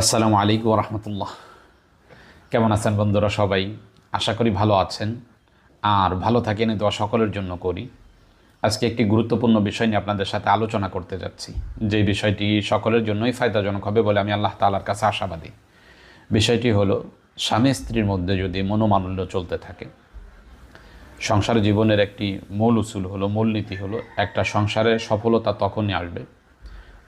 আসসালামু আলাইকুম রহমতুল্লাহ। কেমন আছেন বন্ধুরা সবাই? আশা করি ভালো আছেন। আর ভালো থাকেন দোয়া সকলের জন্য করি। আজকে একটি গুরুত্বপূর্ণ বিষয় নিয়ে আপনাদের সাথে আলোচনা করতে যাচ্ছি। যে বিষয়টি সকলের জন্যই ফায়দাজনক হবে বলে আমি আল্লাহ তালার কাছে আশাবাদী। বিষয়টি হলো, স্বামী স্ত্রীর মধ্যে যদি মনোমালিন্য চলতে থাকে, সংসার জীবনের একটি মূল উসুল হলো, মূলনীতি হলো, একটা সংসারের সফলতা তখনই আসবে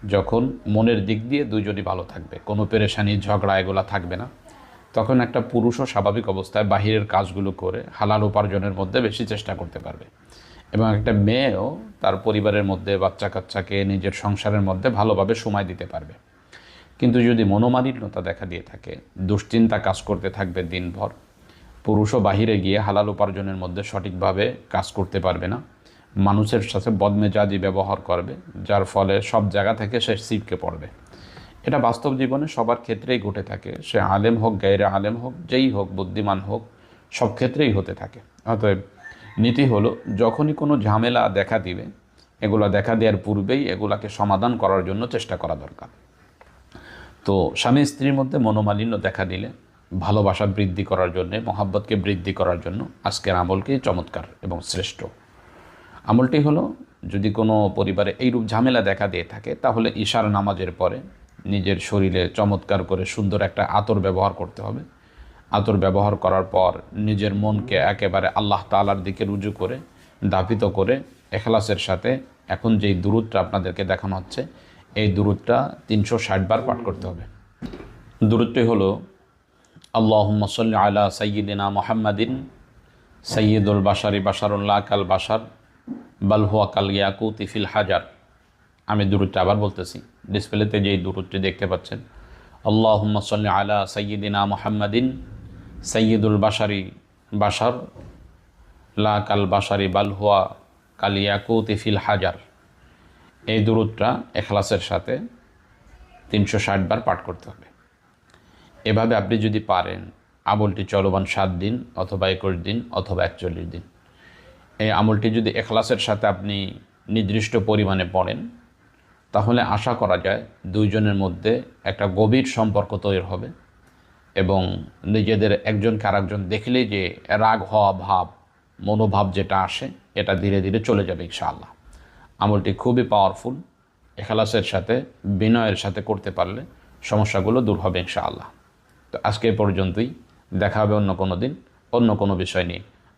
যখন মনের দিক দিয়ে দুজনই ভালো থাকবে, কোনো পেরেশানি, ঝগড়া এগুলা থাকবে না, তখন একটা পুরুষও স্বাভাবিক অবস্থায় বাহিরের কাজগুলো করে হালাল উপার্জনের মধ্যে বেশি চেষ্টা করতে পারবে। এবং একটা মেয়েও তার পরিবারের মধ্যে বাচ্চা কাচ্চাকে নিজের সংসারের মধ্যে ভালোভাবে সময় দিতে পারবে। কিন্তু যদি মনোমালিন্যতা দেখা দিয়ে থাকে, দুশ্চিন্তা কাজ করতে থাকবে দিনভর, পুরুষও বাহিরে গিয়ে হালাল উপার্জনের মধ্যে সঠিকভাবে কাজ করতে পারবে না মানুষের সাথে বদমেজাজি ব্যবহার করবে, যার ফলে সব জায়গা থেকে সে সিটকে পড়বে। এটা বাস্তব জীবনে সবার ক্ষেত্রেই ঘটে থাকে। সে আলেম হোক, গায়রে আলেম হোক, যেই হোক, বুদ্ধিমান হোক, সব ক্ষেত্রেই হতে থাকে। অতএব নীতি হলো, যখনই কোনো ঝামেলা দেখা দিবে, এগুলো দেখা দেওয়ার পূর্বেই এগুলাকে সমাধান করার জন্য চেষ্টা করা দরকার। তো স্বামী স্ত্রীর মধ্যে মনোমালিন্য দেখা দিলে, ভালোবাসা বৃদ্ধি করার জন্যে, মহাব্বতকে বৃদ্ধি করার জন্য আজকের আমলকে চমৎকার এবং শ্রেষ্ঠ। আমলটি হলো, যদি কোনো পরিবারে এইরূপ ঝামেলা দেখা দিয়ে থাকে, তাহলে ঈশার নামাজের পরে নিজের শরীরে চমৎকার করে সুন্দর একটা আতর ব্যবহার করতে হবে। আতর ব্যবহার করার পর নিজের মনকে একেবারে আল্লাহ তালার দিকে রুজু করে, দাপিত করে এখলাসের সাথে এখন যেই দূরত্বটা আপনাদেরকে দেখানো হচ্ছে, এই দূরত্বটা তিনশো ষাট বার পাঠ করতে হবে। দূরত্বই হলো আল্লাহ সাল্লি আলা সৈয়দিনা মোহাম্মদিন সৈয়দুল বাসারি বাসারুল্লাহ কাল বাসার বালহুয়া কাল ইয়াকুত ইফিল হাজার। আমি দূরত্বটা আবার বলতেছি, ডিসপ্লেতে যেই দূরত্বটি দেখতে পাচ্ছেন আল্লাহ সাল্লি আলা সৈয়দিনা মোহাম্মদিন সৈয়দুল বাসারি বাসার লা কাল বাসারি বালহুয়া কাল ইয়াকুত ইফিল হাজার। এই দূরত্বটা এখলাসের সাথে তিনশো ষাট বার পাঠ করতে হবে। এভাবে আপনি যদি পারেন, আমলটি চলমান সাত দিন অথবা একুশ দিন অথবা একচল্লিশ দিন। এই আমলটি যদি এখলাসের সাথে আপনি নির্দিষ্ট পরিমাণে পড়েন, তাহলে আশা করা যায় দুইজনের মধ্যে একটা গভীর সম্পর্ক তৈরি হবে এবং নিজেদের একজনকে আরেকজন দেখলেই যে রাগ হওয়া ভাব, মনোভাব যেটা আসে, এটা ধীরে ধীরে চলে যাবে ইনশাআল্লাহ। আমলটি খুবই পাওয়ারফুল এখালাসের সাথে, বিনয়ের সাথে করতে পারলে সমস্যাগুলো দূর হবে ইনশাআল্লাহ। তো আজকে পর্যন্তই, দেখা হবে অন্য কোনো দিন, অন্য কোনো বিষয় নিয়ে।